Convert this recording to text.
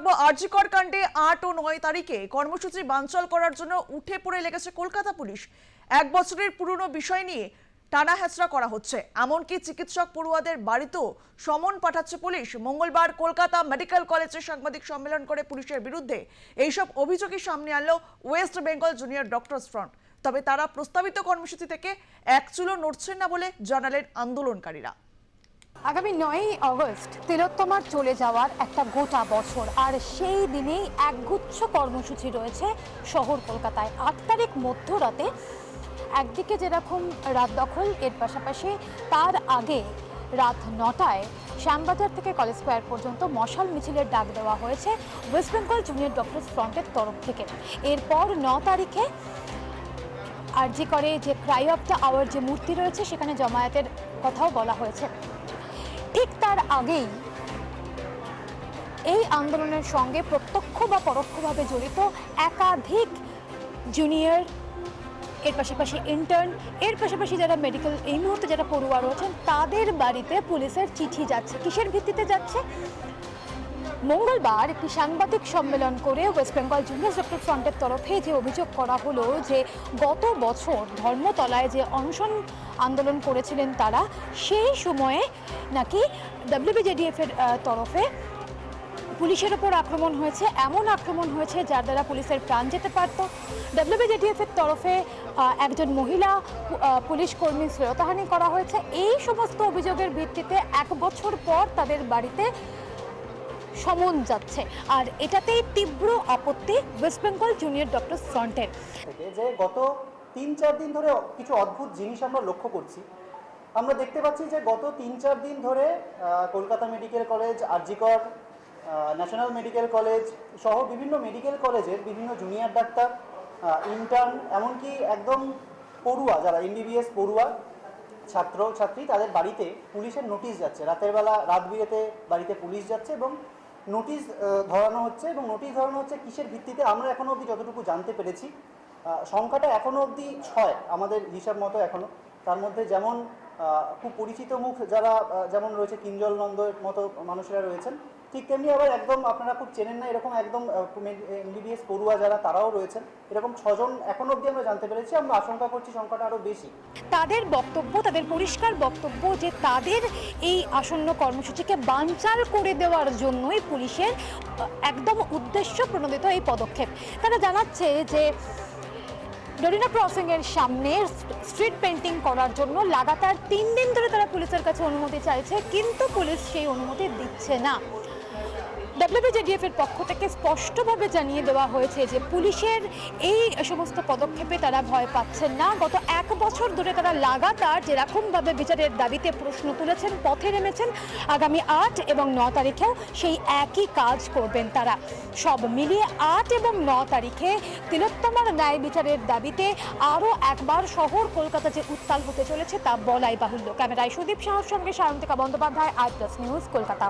রাখব আরজিকর কাণ্ডে আট ও নয় তারিখে কর্মসূচি বানচাল করার জন্য উঠে পড়ে লেগেছে কলকাতা পুলিশ। এক বছরের পুরনো বিষয় নিয়ে টানা হেঁচড়া করা হচ্ছে। এমনকি চিকিৎসক পড়ুয়াদের বাড়িতেও সমন পাঠাচ্ছে পুলিশ। মঙ্গলবার কলকাতা মেডিকেল কলেজে সাংবাদিক সম্মেলন করে পুলিশের বিরুদ্ধে এইসব অভিযোগই সামনে আনলো West Bengal junior doctors front. তবে তারা প্রস্তাবিত কর্মসূচি থেকে এক চুলো নড়ছেন না বলে জানালেন আন্দোলনকারীরা। আগামী নয়ই অগস্ট তিলোত্তমার চলে যাওয়ার একটা গোটা বছর, আর সেই দিনেই একগুচ্ছ কর্মসূচি রয়েছে শহর কলকাতায়। আট তারিখ মধ্যরাতে একদিকে যেরকম রাত দখল, এর পাশাপাশি তার আগে রাত নটায় শ্যামবাজার থেকে কলেজ স্কোয়ার পর্যন্ত মশাল মিছিলের ডাক দেওয়া হয়েছে ওয়েস্ট বেঙ্গল জুনিয়র ডক্টরস ফ্রন্টের তরফ থেকে। এরপর ন তারিখে আরজি করে যে ক্রাই অফ দ্য আওয়ার যে মূর্তি রয়েছে, সেখানে জমায়েতের কথাও বলা হয়েছে। ঠিক তার আগেই এই আন্দোলনের সঙ্গে প্রত্যক্ষ বা পরোক্ষভাবে জড়িত একাধিক জুনিয়র এর পাশাপাশি ইন্টার্ন এর পাশাপাশি যারা মেডিকেল এই মুহূর্তে যারা পড়ুয়া রয়েছেন, তাদের বাড়িতে পুলিশের চিঠি যাচ্ছে। কিসের ভিত্তিতে যাচ্ছে? মঙ্গলবার একটি সাংবাদিক সম্মেলন করে ওয়েস্ট বেঙ্গল জুনিয়র ডক্টর ফ্রন্টের তরফে যে অভিযোগ করা হলো যে গত বছর ধর্মতলায় যে অনশন আন্দোলন করেছিলেন তারা সেই সময়ে নাকি ডাব্লিউবিজেডিএফ এর আহ, তরফে পুলিশের ওপর আক্রমণ হয়েছে। এমন আক্রমণ হয়েছে যার দ্বারা পুলিশের প্রাণ যেতে পারত। ডাব্লিউবিজেডিএফ এর তরফে একজন মহিলা পুলিশ কর্মী শ্রেয়তাহানি করা হয়েছে। এই সমস্ত অভিযোগের ভিত্তিতে এক বছর পর তাদের বাড়িতে সমন যাচ্ছে। আর এটাতেই তীব্র আপত্তি ওয়েস্ট বেঙ্গল জুনিয়র ডক্টর ফ্রন্টের যে গত তিন চার দিন ধরে কিছু অদ্ভুত জিনিস আমরা লক্ষ্য করছি। আমরা দেখতে পাচ্ছি যে গত তিন চার দিন ধরে Kolkata medical college, RG Kar National Medical College সহ বিভিন্ন মেডিকেল কলেজের বিভিন্ন জুনিয়র ডাক্তার ইন্টার্ন এমনকি একদম পড়ুয়া, যারা এমবিবিএস পড়ুয়া, ছাত্র, ছাত্রী, তাদের বাড়িতে পুলিশের নোটিশ যাচ্ছে। রাতের বেলা রাত বিরেতে বাড়িতে পুলিশ যাচ্ছে এবং নোটিশ ধরানো হচ্ছে এবং নোটিশ ধরানো হচ্ছে কিসের ভিত্তিতে আমরা এখনও অবধি যতটুকু জানতে পেরেছি। সংখ্যাটা এখনও অবধি ছয় আমাদের হিসাব মতো এখনও। তার মধ্যে যেমন খুব পরিচিত মুখ যারা যেমন রয়েছে কিঞ্জল নন্দের মতো মানুষেরা রয়েছেন, ঠিক তেমনি আবার একদম আপনারা খুব চেনেন না, এরকম একদম এমবিবিএস পড়ুয়া যারা তারাও রয়েছেন, এরকম ছজন এখনও অবধি আমরা জানতে পেরেছি, আমরা আশঙ্কা করছি সংখ্যাটা আরও বেশি। তাদের বক্তব্য, তাদের পরিষ্কার বক্তব্য যে তাদের এই আসন্ন কর্মসূচিকে বানচাল করে দেওয়ার জন্যই পুলিশের একদম উদ্দেশ্য প্রণোদিত এই পদক্ষেপ। তারা জানাচ্ছে যে ডরিনা ক্রসিং এর সামনে স্ট্রিট পেন্টিং করার জন্য লাগাতার তিন দিন ধরে তারা পুলিশের কাছে অনুমতি চাইছে, কিন্তু পুলিশ সেই অনুমতি দিচ্ছে না। ডাব্লিউবিজেডিএফ এর পক্ষ থেকে স্পষ্টভাবে জানিয়ে দেওয়া হয়েছে যে পুলিশের এই সমস্ত পদক্ষেপে তারা ভয় পাচ্ছেন না। গত এক বছর ধরে তারা লাগাতার যেরকমভাবে বিচারের দাবিতে প্রশ্ন তুলেছেন, পথে নেমেছেন, আগামী আট এবং ন তারিখেও সেই একই কাজ করবেন তারা। সব মিলিয়ে আট এবং ন তারিখে তিলোত্তমার ন্যায় বিচারের দাবিতে আরও একবার শহর কলকাতা যে উত্তাল হতে চলেছে তা বলাই বাহুল্য। ক্যামেরায় সুদীপ সাহার সঙ্গে Sayantika Bandyopadhyay I plus news Kolkata.